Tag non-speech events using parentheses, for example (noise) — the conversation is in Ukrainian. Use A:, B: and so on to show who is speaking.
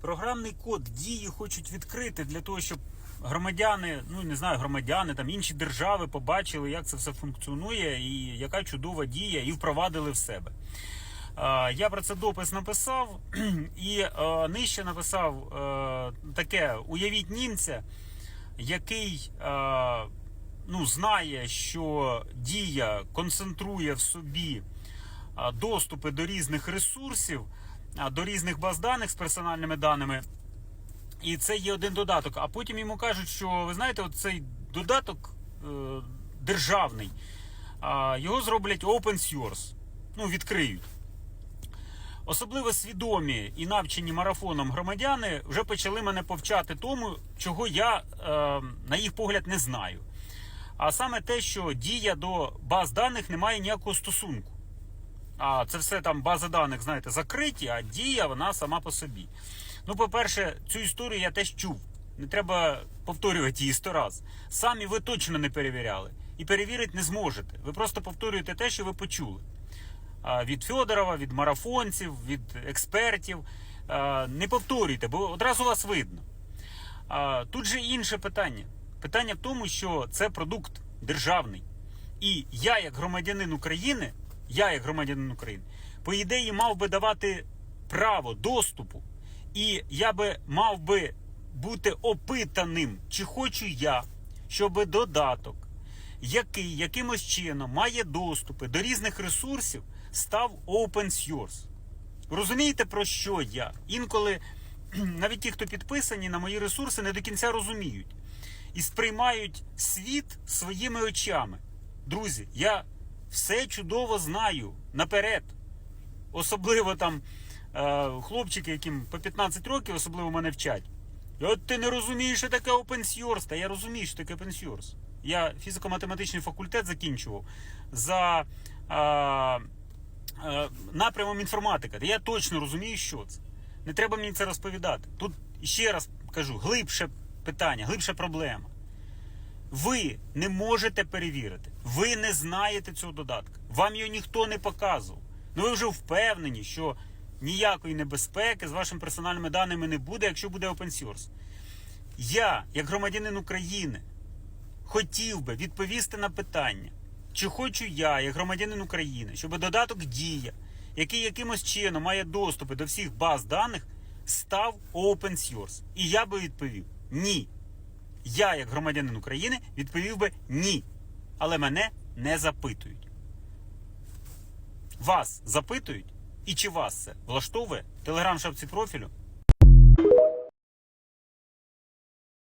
A: програмний код дії хочуть відкрити для того, щоб громадяни, ну не знаю, громадяни там інші держави побачили, як це все функціонує, і яка чудова дія, і впровадили в себе. Я про це допис написав (clears throat) і нижче написав таке: уявіть німця, який ну, знає, що дія концентрує в собі доступи до різних ресурсів, до різних баз даних з персональними даними. І це є один додаток. А потім йому кажуть, що ви знаєте, цей додаток е, державний, а, його зроблять open source, ну, відкриють. Особливо свідомі і навчені марафоном громадяни вже почали мене повчати тому, чого я, е, на їх погляд, не знаю. А саме те, що дія до баз даних не має ніякого стосунку. А це все там бази даних, знаєте, закриті, а дія вона сама по собі. Ну, по-перше, цю історію я теж чув. Не треба повторювати її сто раз. Самі ви точно не перевіряли. І перевірити не зможете. Ви просто повторюєте те, що ви почули. Від Федорова, від марафонців, від експертів. Не повторюйте, бо одразу вас видно. Тут же інше питання. Питання в тому, що це продукт державний. І я, як громадянин України, я, як громадянин України, по ідеї, мав би давати право доступу. І я би мав би бути опитаним, чи хочу я, щоб додаток, який якимось чином має доступи до різних ресурсів, став open source. Розумієте, про що я? Інколи навіть ті, хто підписані на мої ресурси, не до кінця розуміють і сприймають світ своїми очами. Друзі, я все чудово знаю наперед. Особливо там е, хлопчики, яким по 15 років, особливо мене вчать. От ти не розумієш, що таке open source. Та я розумію, що таке open source. Я фізико-математичний факультет закінчував за е, е, напрямом інформатика. Та я точно розумію, що це. Не треба мені це розповідати. Тут ще раз кажу, глибше питання, глибша проблема. Ви не можете перевірити. Ви не знаєте цього додатка. Вам його ніхто не показував. Ну ви вже впевнені, що ніякої небезпеки з вашими персональними даними не буде, якщо буде open source. Я, як громадянин України, хотів би відповісти на питання, чи хочу я, як громадянин України, щоб додаток Дія, який якимось чином має доступи до всіх баз даних, став open source. І я би відповів ні. Я, як громадянин України, відповів би ні. Але мене не запитують. Вас запитують, і чи вас це влаштовує? Телеграм шапці профілю